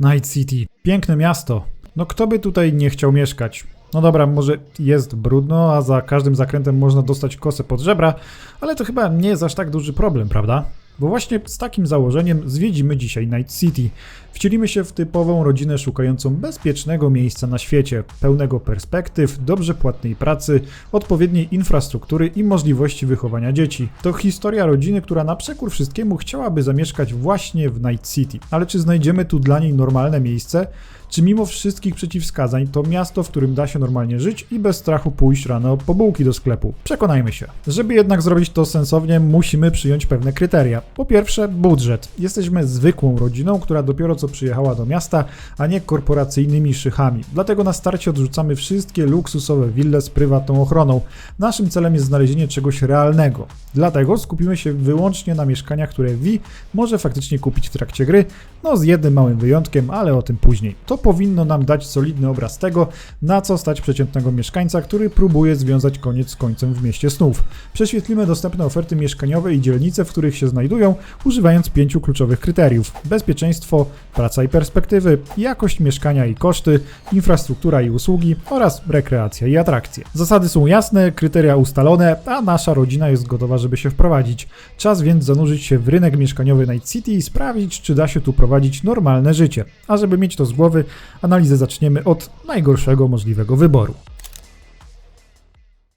Night City. Piękne miasto. No kto by tutaj nie chciał mieszkać? No dobra, może jest brudno, a za każdym zakrętem można dostać kosę pod żebra, ale to chyba nie jest aż tak duży problem, prawda? Bo właśnie z takim założeniem zwiedzimy dzisiaj Night City. Wcielimy się w typową rodzinę szukającą bezpiecznego miejsca na świecie, pełnego perspektyw, dobrze płatnej pracy, odpowiedniej infrastruktury i możliwości wychowania dzieci. To historia rodziny, która na przekór wszystkiemu chciałaby zamieszkać właśnie w Night City. Ale czy znajdziemy tu dla niej normalne miejsce? Czy mimo wszystkich przeciwwskazań to miasto, w którym da się normalnie żyć i bez strachu pójść rano po bułki do sklepu? Przekonajmy się. Żeby jednak zrobić to sensownie, musimy przyjąć pewne kryteria. Po pierwsze, budżet. Jesteśmy zwykłą rodziną, która dopiero co przyjechała do miasta, a nie korporacyjnymi szychami. Dlatego na starcie odrzucamy wszystkie luksusowe wille z prywatną ochroną. Naszym celem jest znalezienie czegoś realnego. Dlatego skupimy się wyłącznie na mieszkaniach, które Wi może faktycznie kupić w trakcie gry, no z jednym małym wyjątkiem, ale o tym później. To powinno nam dać solidny obraz tego, na co stać przeciętnego mieszkańca, który próbuje związać koniec z końcem w mieście snów. Prześwietlimy dostępne oferty mieszkaniowe i dzielnice, w których się znajdują, używając pięciu kluczowych kryteriów: bezpieczeństwo, praca i perspektywy, jakość mieszkania i koszty, infrastruktura i usługi oraz rekreacja i atrakcje. Zasady są jasne, kryteria ustalone, a nasza rodzina jest gotowa, żeby się wprowadzić. Czas więc zanurzyć się w rynek mieszkaniowy Night City i sprawdzić, czy da się tu prowadzić normalne życie. A żeby mieć to z głowy, analizę zaczniemy od najgorszego możliwego wyboru.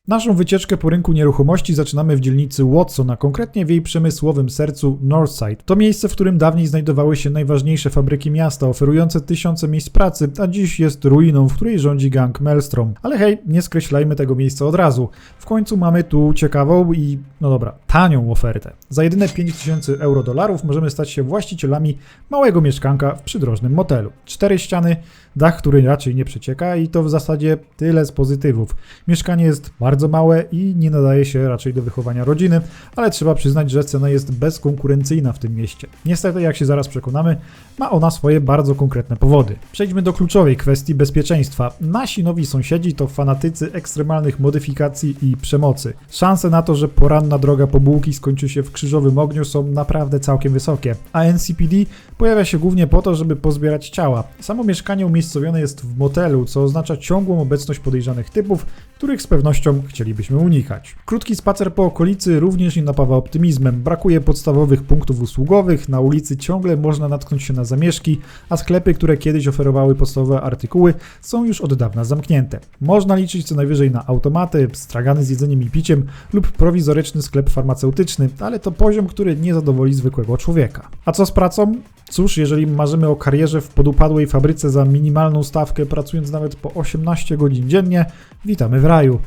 Naszą wycieczkę po rynku nieruchomości zaczynamy w dzielnicy Watson, a konkretnie w jej przemysłowym sercu Northside. To miejsce, w którym dawniej znajdowały się najważniejsze fabryki miasta, oferujące tysiące miejsc pracy, a dziś jest ruiną, w której rządzi gang Maelstrom. Ale hej, nie skreślajmy tego miejsca od razu. W końcu mamy tu ciekawą i, no dobra, tanią ofertę. Za jedyne 5000 euro dolarów możemy stać się właścicielami małego mieszkanka w przydrożnym motelu. Cztery ściany, dach, który raczej nie przecieka i to w zasadzie tyle z pozytywów. Mieszkanie jest bardzo małe i nie nadaje się raczej do wychowania rodziny, ale trzeba przyznać, że cena jest bezkonkurencyjna w tym mieście. Niestety, jak się zaraz przekonamy, ma ona swoje bardzo konkretne powody. Przejdźmy do kluczowej kwestii bezpieczeństwa. Nasi nowi sąsiedzi to fanatycy ekstremalnych modyfikacji i przemocy. Szanse na to, że poranna droga po bułki skończy się w krzyżowym ogniu są naprawdę całkiem wysokie, a NCPD pojawia się głównie po to, żeby pozbierać ciała. Samo mieszkanie umiejscowione jest w motelu, co oznacza ciągłą obecność podejrzanych typów, których z pewnością chcielibyśmy unikać. Krótki spacer po okolicy również nie napawa optymizmem. Brakuje podstawowych punktów usługowych, na ulicy ciągle można natknąć się na zamieszki, a sklepy, które kiedyś oferowały podstawowe artykuły, są już od dawna zamknięte. Można liczyć co najwyżej na automaty, stragany z jedzeniem i piciem lub prowizoryczny sklep farmaceutyczny, ale to poziom, który nie zadowoli zwykłego człowieka. A co z pracą? Cóż, jeżeli marzymy o karierze w podupadłej fabryce za minimalną stawkę, pracując nawet po 18 godzin dziennie, witamy w raju.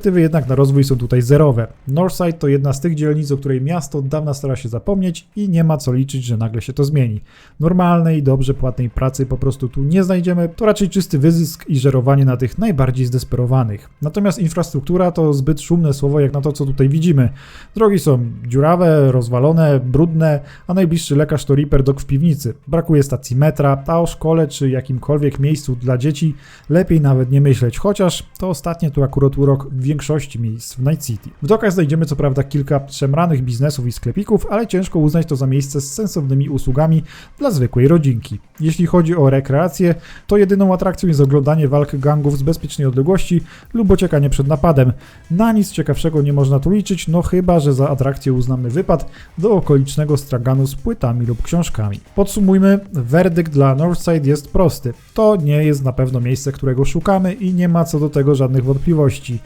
Perspektywy jednak na rozwój są tutaj zerowe. Northside to jedna z tych dzielnic, o której miasto od dawna stara się zapomnieć i nie ma co liczyć, że nagle się to zmieni. Normalnej, dobrze płatnej pracy po prostu tu nie znajdziemy, to raczej czysty wyzysk i żerowanie na tych najbardziej zdesperowanych. Natomiast infrastruktura to zbyt szumne słowo jak na to, co tutaj widzimy. Drogi są dziurawe, rozwalone, brudne, a najbliższy lekarz to Reaper Dog w piwnicy. Brakuje stacji metra, a o szkole czy jakimkolwiek miejscu dla dzieci lepiej nawet nie myśleć, chociaż to ostatnie tu akurat urok w większości miejsc w Night City. W dokach znajdziemy co prawda kilka szemranych biznesów i sklepików, ale ciężko uznać to za miejsce z sensownymi usługami dla zwykłej rodzinki. Jeśli chodzi o rekreację, to jedyną atrakcją jest oglądanie walk gangów z bezpiecznej odległości lub uciekanie przed napadem. Na nic ciekawszego nie można tu liczyć, no chyba, że za atrakcję uznamy wypad do okolicznego straganu z płytami lub książkami. Podsumujmy, werdykt dla Northside jest prosty. To nie jest na pewno miejsce, którego szukamy i nie ma co do tego żadnych wątpliwości.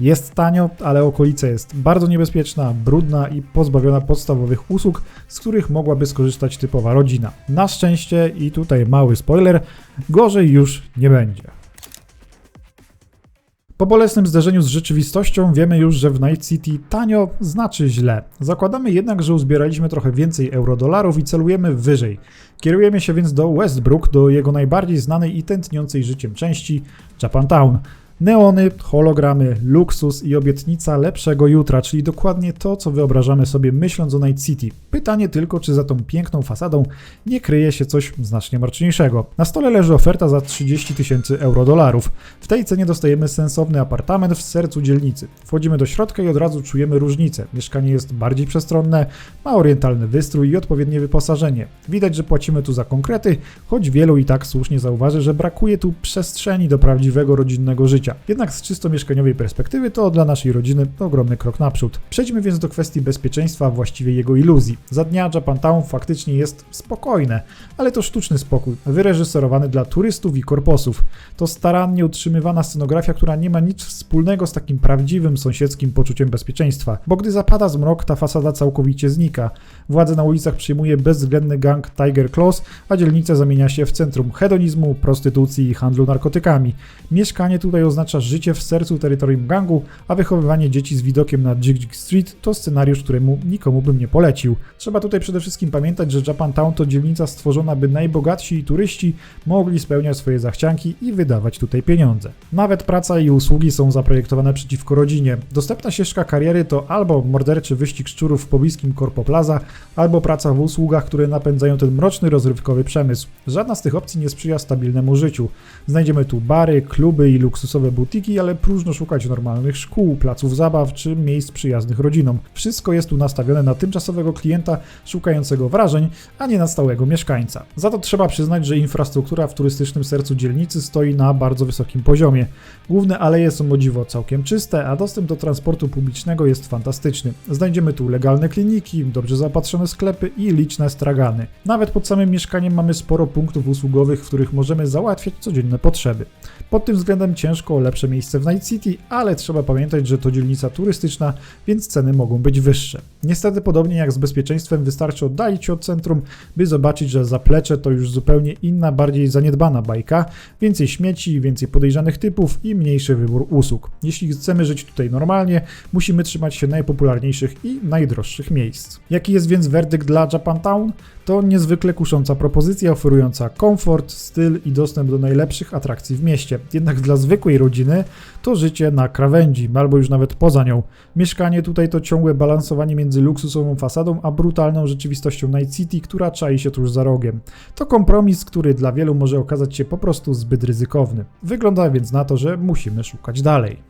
Jest tanio, ale okolica jest bardzo niebezpieczna, brudna i pozbawiona podstawowych usług, z których mogłaby skorzystać typowa rodzina. Na szczęście, i tutaj mały spoiler, gorzej już nie będzie. Po bolesnym zderzeniu z rzeczywistością wiemy już, że w Night City tanio znaczy źle. Zakładamy jednak, że uzbieraliśmy trochę więcej eurodolarów i celujemy wyżej. Kierujemy się więc do Westbrook, do jego najbardziej znanej i tętniącej życiem części Japantown. Neony, hologramy, luksus i obietnica lepszego jutra, czyli dokładnie to, co wyobrażamy sobie myśląc o Night City. Pytanie tylko, czy za tą piękną fasadą nie kryje się coś znacznie marczniejszego. Na stole leży oferta za 30 tysięcy euro dolarów. W tej cenie dostajemy sensowny apartament w sercu dzielnicy. Wchodzimy do środka i od razu czujemy różnicę. Mieszkanie jest bardziej przestronne, ma orientalny wystrój i odpowiednie wyposażenie. Widać, że płacimy tu za konkrety, choć wielu i tak słusznie zauważy, że brakuje tu przestrzeni do prawdziwego rodzinnego życia. Jednak z czysto mieszkaniowej perspektywy to dla naszej rodziny ogromny krok naprzód. Przejdźmy więc do kwestii bezpieczeństwa, a właściwie jego iluzji. Za dnia Japantown faktycznie jest spokojne, ale to sztuczny spokój, wyreżyserowany dla turystów i korposów. To starannie utrzymywana scenografia, która nie ma nic wspólnego z takim prawdziwym sąsiedzkim poczuciem bezpieczeństwa, bo gdy zapada zmrok, ta fasada całkowicie znika. Władze na ulicach przyjmuje bezwzględny gang Tiger Claws, a dzielnica zamienia się w centrum hedonizmu, prostytucji i handlu narkotykami. Mieszkanie tutaj oznacza życie w sercu terytorium gangu, a wychowywanie dzieci z widokiem na Jig Jig Street to scenariusz, któremu nikomu bym nie polecił. Trzeba tutaj przede wszystkim pamiętać, że Japantown to dzielnica stworzona, by najbogatsi turyści mogli spełniać swoje zachcianki i wydawać tutaj pieniądze. Nawet praca i usługi są zaprojektowane przeciwko rodzinie. Dostępna ścieżka kariery to albo morderczy wyścig szczurów w pobliskim Corpo Plaza, albo praca w usługach, które napędzają ten mroczny, rozrywkowy przemysł. Żadna z tych opcji nie sprzyja stabilnemu życiu. Znajdziemy tu bary, kluby i luksusowe butiki, ale próżno szukać normalnych szkół, placów zabaw czy miejsc przyjaznych rodzinom. Wszystko jest tu nastawione na tymczasowego klienta szukającego wrażeń, a nie na stałego mieszkańca. Za to trzeba przyznać, że infrastruktura w turystycznym sercu dzielnicy stoi na bardzo wysokim poziomie. Główne aleje są o dziwo całkiem czyste, a dostęp do transportu publicznego jest fantastyczny. Znajdziemy tu legalne kliniki, dobrze zaopatrzone sklepy i liczne stragany. Nawet pod samym mieszkaniem mamy sporo punktów usługowych, w których możemy załatwiać codzienne potrzeby. Pod tym względem ciężko lepsze miejsce w Night City, ale trzeba pamiętać, że to dzielnica turystyczna, więc ceny mogą być wyższe. Niestety, podobnie jak z bezpieczeństwem, wystarczy oddalić się od centrum, by zobaczyć, że zaplecze to już zupełnie inna, bardziej zaniedbana bajka, więcej śmieci, więcej podejrzanych typów i mniejszy wybór usług. Jeśli chcemy żyć tutaj normalnie, musimy trzymać się najpopularniejszych i najdroższych miejsc. Jaki jest więc werdykt dla Japantown? To niezwykle kusząca propozycja oferująca komfort, styl i dostęp do najlepszych atrakcji w mieście. Jednak dla zwykłej rodziny to życie na krawędzi, albo już nawet poza nią. Mieszkanie tutaj to ciągłe balansowanie między luksusową fasadą a brutalną rzeczywistością Night City, która czai się tuż za rogiem. To kompromis, który dla wielu może okazać się po prostu zbyt ryzykowny. Wygląda więc na to, że musimy szukać dalej.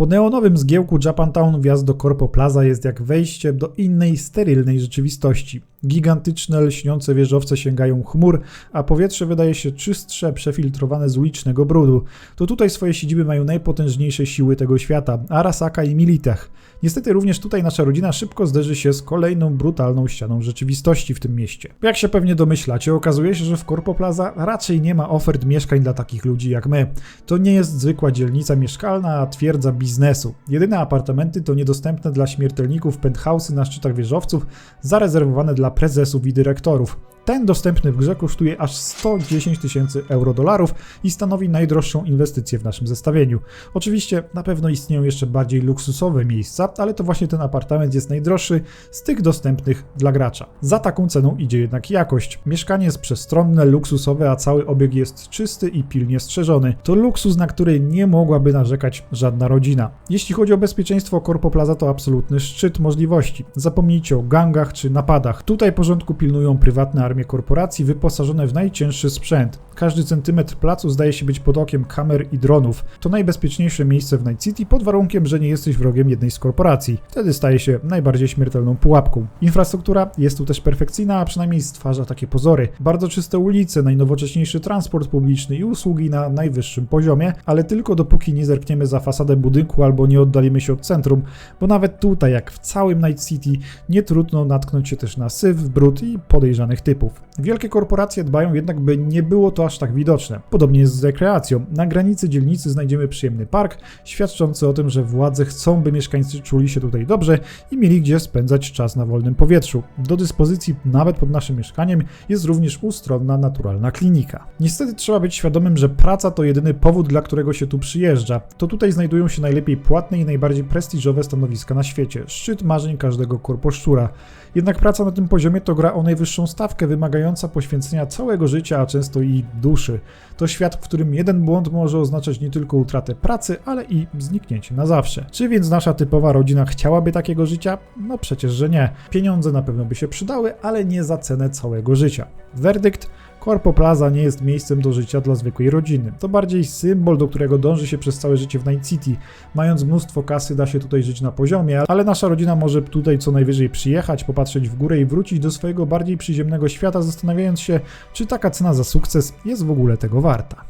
Po neonowym zgiełku Japantown wjazd do Corpo Plaza jest jak wejście do innej, sterylnej rzeczywistości. Gigantyczne, lśniące wieżowce sięgają chmur, a powietrze wydaje się czystsze, przefiltrowane z ulicznego brudu. To tutaj swoje siedziby mają najpotężniejsze siły tego świata Arasaka i Militech. Niestety również tutaj nasza rodzina szybko zderzy się z kolejną brutalną ścianą rzeczywistości w tym mieście. Jak się pewnie domyślacie, okazuje się, że w Corpo Plaza raczej nie ma ofert mieszkań dla takich ludzi jak my. To nie jest zwykła dzielnica mieszkalna, a twierdza biznesu. Jedyne apartamenty to niedostępne dla śmiertelników penthouse'y na szczytach wieżowców, zarezerwowane prezesów i dyrektorów. Ten dostępny w grze kosztuje aż 110 tysięcy euro dolarów i stanowi najdroższą inwestycję w naszym zestawieniu. Oczywiście na pewno istnieją jeszcze bardziej luksusowe miejsca, ale to właśnie ten apartament jest najdroższy z tych dostępnych dla gracza. Za taką ceną idzie jednak jakość. Mieszkanie jest przestronne, luksusowe, a cały obieg jest czysty i pilnie strzeżony. To luksus, na który nie mogłaby narzekać żadna rodzina. Jeśli chodzi o bezpieczeństwo, Corpo Plaza to absolutny szczyt możliwości. Zapomnijcie o gangach czy napadach. Tutaj porządku pilnują prywatne armie korporacji wyposażone w najcięższy sprzęt. Każdy centymetr placu zdaje się być pod okiem kamer i dronów. To najbezpieczniejsze miejsce w Night City pod warunkiem, że nie jesteś wrogiem jednej z korporacji. Wtedy staje się najbardziej śmiertelną pułapką. Infrastruktura jest tu też perfekcyjna, a przynajmniej stwarza takie pozory. Bardzo czyste ulice, najnowocześniejszy transport publiczny i usługi na najwyższym poziomie, ale tylko dopóki nie zerkniemy za fasadę budynku albo nie oddalimy się od centrum, bo nawet tutaj, jak w całym Night City, nie trudno natknąć się też na syf, brud i podejrzanych typów. Wielkie korporacje dbają jednak, by nie było to aż tak widoczne. Podobnie jest z rekreacją. Na granicy dzielnicy znajdziemy przyjemny park, świadczący o tym, że władze chcą, by mieszkańcy czuli się tutaj dobrze i mieli gdzie spędzać czas na wolnym powietrzu. Do dyspozycji nawet pod naszym mieszkaniem jest również ustronna naturalna klinika. Niestety trzeba być świadomym, że praca to jedyny powód, dla którego się tu przyjeżdża. To tutaj znajdują się najlepiej płatne i najbardziej prestiżowe stanowiska na świecie. Szczyt marzeń każdego korposzczura. Jednak praca na tym poziomie to gra o najwyższą stawkę, wymagająca poświęcenia całego życia, a często i duszy. To świat, w którym jeden błąd może oznaczać nie tylko utratę pracy, ale i zniknięcie na zawsze. Czy więc nasza typowa rodzina chciałaby takiego życia? No przecież, że nie. Pieniądze na pewno by się przydały, ale nie za cenę całego życia. Werdykt Corpo Plaza nie jest miejscem do życia dla zwykłej rodziny. To bardziej symbol, do którego dąży się przez całe życie w Night City. Mając mnóstwo kasy, da się tutaj żyć na poziomie, ale nasza rodzina może tutaj co najwyżej przyjechać, popatrzeć w górę i wrócić do swojego bardziej przyziemnego świata, zastanawiając się, czy taka cena za sukces jest w ogóle tego warta.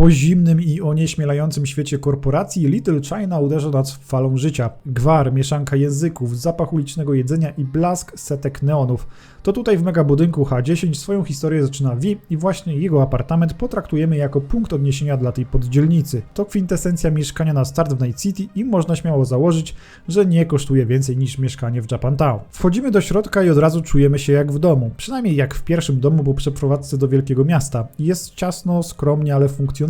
Po zimnym i onieśmielającym świecie korporacji Little China uderza nas falą życia. Gwar, mieszanka języków, zapach ulicznego jedzenia i blask setek neonów. To tutaj w megabudynku H10 swoją historię zaczyna V i właśnie jego apartament potraktujemy jako punkt odniesienia dla tej poddzielnicy. To kwintesencja mieszkania na start w Night City i można śmiało założyć, że nie kosztuje więcej niż mieszkanie w Japantown. Wchodzimy do środka i od razu czujemy się jak w domu. Przynajmniej jak w pierwszym domu po przeprowadzce do wielkiego miasta. Jest ciasno, skromnie, ale funkcjonalnie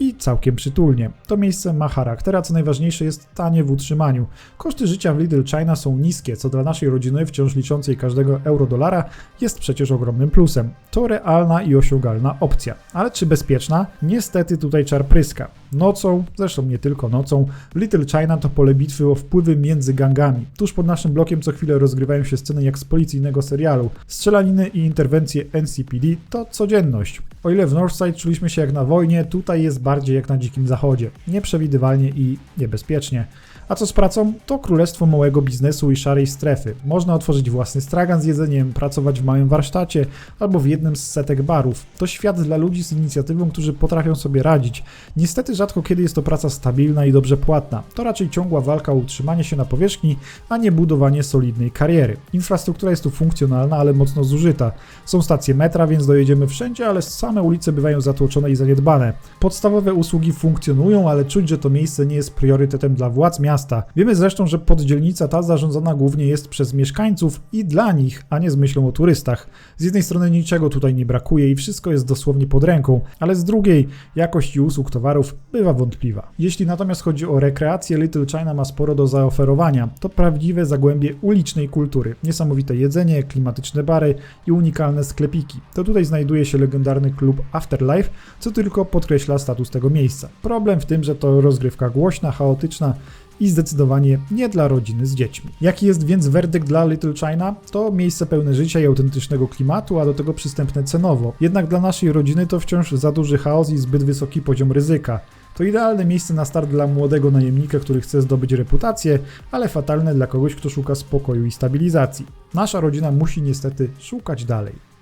i całkiem przytulnie. To miejsce ma charakter, a co najważniejsze jest tanie w utrzymaniu. Koszty życia w Little China są niskie, co dla naszej rodziny, wciąż liczącej każdego euro-dolara, jest przecież ogromnym plusem. To realna i osiągalna opcja. Ale czy bezpieczna? Niestety tutaj czar pryska. Nocą, zresztą nie tylko nocą, Little China to pole bitwy o wpływy między gangami. Tuż pod naszym blokiem co chwilę rozgrywają się sceny jak z policyjnego serialu. Strzelaniny i interwencje NCPD to codzienność. O ile w Northside czuliśmy się jak na wojnie, tutaj jest bardziej jak na dzikim zachodzie. Nieprzewidywalnie i niebezpiecznie. A co z pracą? To królestwo małego biznesu i szarej strefy. Można otworzyć własny stragan z jedzeniem, pracować w małym warsztacie albo w jednym z setek barów. To świat dla ludzi z inicjatywą, którzy potrafią sobie radzić. Niestety rzadko kiedy jest to praca stabilna i dobrze płatna. To raczej ciągła walka o utrzymanie się na powierzchni, a nie budowanie solidnej kariery. Infrastruktura jest tu funkcjonalna, ale mocno zużyta. Są stacje metra, więc dojedziemy wszędzie, ale same ulice bywają zatłoczone i zaniedbane. Podstawowe usługi funkcjonują, ale czuć, że to miejsce nie jest priorytetem dla władz miasta miasta. Wiemy zresztą, że poddzielnica ta zarządzana głównie jest przez mieszkańców i dla nich, a nie z myślą o turystach. Z jednej strony niczego tutaj nie brakuje i wszystko jest dosłownie pod ręką, ale z drugiej jakość i usług towarów bywa wątpliwa. Jeśli natomiast chodzi o rekreację, Little China ma sporo do zaoferowania. To prawdziwe zagłębie ulicznej kultury. Niesamowite jedzenie, klimatyczne bary i unikalne sklepiki. To tutaj znajduje się legendarny klub Afterlife, co tylko podkreśla status tego miejsca. Problem w tym, że to rozgrywka głośna, chaotyczna i zdecydowanie nie dla rodziny z dziećmi. Jaki jest więc werdykt dla Little China? To miejsce pełne życia i autentycznego klimatu, a do tego przystępne cenowo. Jednak dla naszej rodziny to wciąż za duży chaos i zbyt wysoki poziom ryzyka. To idealne miejsce na start dla młodego najemnika, który chce zdobyć reputację, ale fatalne dla kogoś, kto szuka spokoju i stabilizacji. Nasza rodzina musi niestety szukać dalej.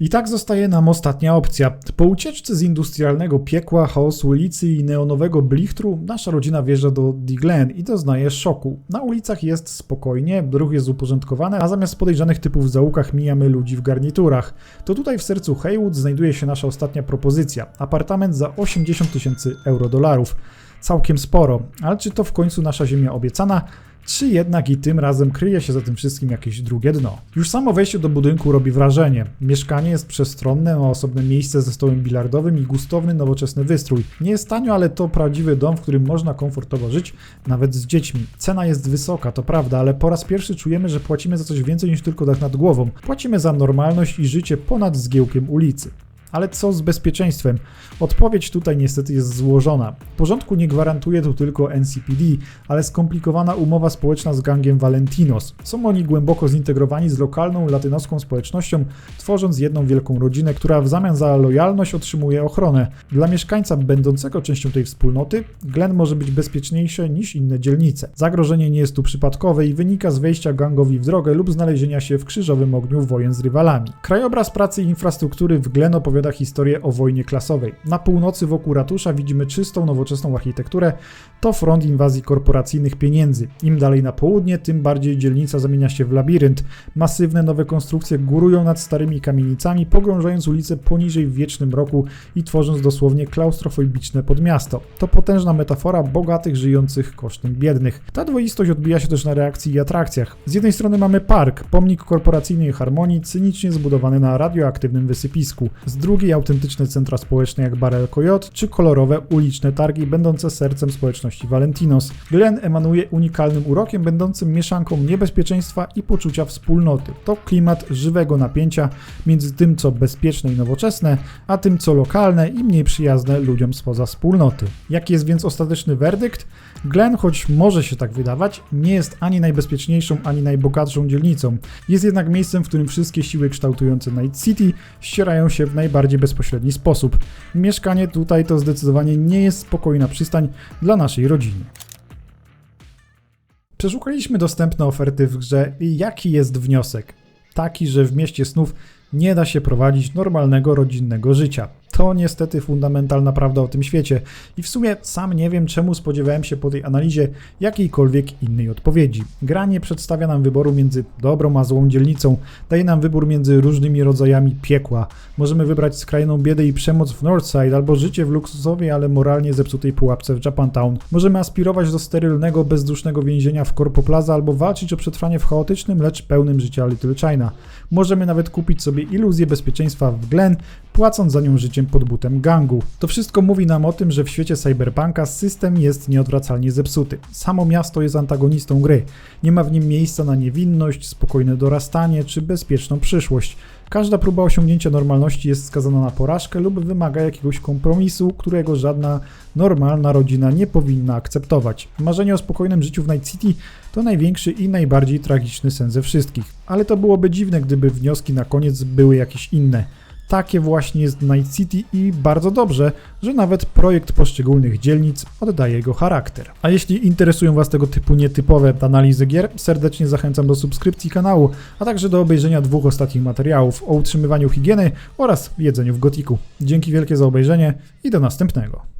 I tak zostaje nam ostatnia opcja. Po ucieczce z industrialnego piekła, chaosu ulicy i neonowego blichtru, nasza rodzina wjeżdża do The Glen i doznaje szoku. Na ulicach jest spokojnie, ruch jest uporządkowany, a zamiast podejrzanych typów w zaułkach mijamy ludzi w garniturach. To tutaj w sercu Haywood znajduje się nasza ostatnia propozycja. Apartament za 80 tysięcy euro dolarów. Całkiem sporo, ale czy to w końcu nasza ziemia obiecana? Czy jednak i tym razem kryje się za tym wszystkim jakieś drugie dno. Już samo wejście do budynku robi wrażenie. Mieszkanie jest przestronne, ma osobne miejsce ze stołem bilardowym i gustowny, nowoczesny wystrój. Nie jest tanio, ale to prawdziwy dom, w którym można komfortowo żyć, nawet z dziećmi. Cena jest wysoka, to prawda, ale po raz pierwszy czujemy, że płacimy za coś więcej niż tylko dach nad głową. Płacimy za normalność i życie ponad zgiełkiem ulicy. Ale co z bezpieczeństwem? Odpowiedź tutaj niestety jest złożona. Porządku nie gwarantuje tu tylko NCPD, ale skomplikowana umowa społeczna z gangiem Valentinos. Są oni głęboko zintegrowani z lokalną latynoską społecznością, tworząc jedną wielką rodzinę, która w zamian za lojalność otrzymuje ochronę. Dla mieszkańca będącego częścią tej wspólnoty, Glen może być bezpieczniejsze niż inne dzielnice. Zagrożenie nie jest tu przypadkowe i wynika z wejścia gangowi w drogę lub znalezienia się w krzyżowym ogniu wojen z rywalami. Krajobraz pracy i infrastruktury w Glen opowiada opowiada historię o wojnie klasowej. Na północy wokół ratusza widzimy czystą, nowoczesną architekturę. To front inwazji korporacyjnych pieniędzy. Im dalej na południe, tym bardziej dzielnica zamienia się w labirynt. Masywne nowe konstrukcje górują nad starymi kamienicami, pogrążając ulicę poniżej w wiecznym roku i tworząc dosłownie klaustrofobiczne podmiasto. To potężna metafora bogatych żyjących kosztem biednych. Ta dwoistość odbija się też na reakcji i atrakcjach. Z jednej strony mamy park, pomnik korporacyjnej harmonii, cynicznie zbudowany na radioaktywnym wysypisku. Z drugiej drugiej autentyczne centra społeczne jak Barel Coyote, czy kolorowe uliczne targi będące sercem społeczności Valentinos. Glen emanuje unikalnym urokiem będącym mieszanką niebezpieczeństwa i poczucia wspólnoty. To klimat żywego napięcia między tym, co bezpieczne i nowoczesne, a tym, co lokalne i mniej przyjazne ludziom spoza wspólnoty. Jaki jest więc ostateczny werdykt? Glen, choć może się tak wydawać, nie jest ani najbezpieczniejszą, ani najbogatszą dzielnicą. Jest jednak miejscem, w którym wszystkie siły kształtujące Night City ścierają się w najbardziej bezpośredni sposób. Mieszkanie tutaj to zdecydowanie nie jest spokojna przystań dla naszej rodziny. Przeszukaliśmy dostępne oferty w grze i jaki jest wniosek? Taki, że w mieście snów nie da się prowadzić normalnego rodzinnego życia. To niestety fundamentalna prawda o tym świecie i w sumie sam nie wiem, czemu spodziewałem się po tej analizie jakiejkolwiek innej odpowiedzi. Gra nie przedstawia nam wyboru między dobrą a złą dzielnicą, daje nam wybór między różnymi rodzajami piekła. Możemy wybrać skrajną biedę i przemoc w Northside albo życie w luksusowej, ale moralnie zepsutej pułapce w Japantown. Możemy aspirować do sterylnego, bezdusznego więzienia w Corpo Plaza albo walczyć o przetrwanie w chaotycznym, lecz pełnym życia Little China. Możemy nawet kupić sobie iluzję bezpieczeństwa w Glen, płacąc za nią życiem pod butem gangu. To wszystko mówi nam o tym, że w świecie cyberpunka system jest nieodwracalnie zepsuty. Samo miasto jest antagonistą gry. Nie ma w nim miejsca na niewinność, spokojne dorastanie czy bezpieczną przyszłość. Każda próba osiągnięcia normalności jest skazana na porażkę lub wymaga jakiegoś kompromisu, którego żadna normalna rodzina nie powinna akceptować. Marzenie o spokojnym życiu w Night City to największy i najbardziej tragiczny sen ze wszystkich. Ale to byłoby dziwne, gdyby wnioski na koniec były jakieś inne. Takie właśnie jest Night City i bardzo dobrze, że nawet projekt poszczególnych dzielnic oddaje jego charakter. A jeśli interesują Was tego typu nietypowe analizy gier, serdecznie zachęcam do subskrypcji kanału, a także do obejrzenia dwóch ostatnich materiałów o utrzymywaniu higieny oraz jedzeniu w gotiku. Dzięki wielkie za obejrzenie i do następnego.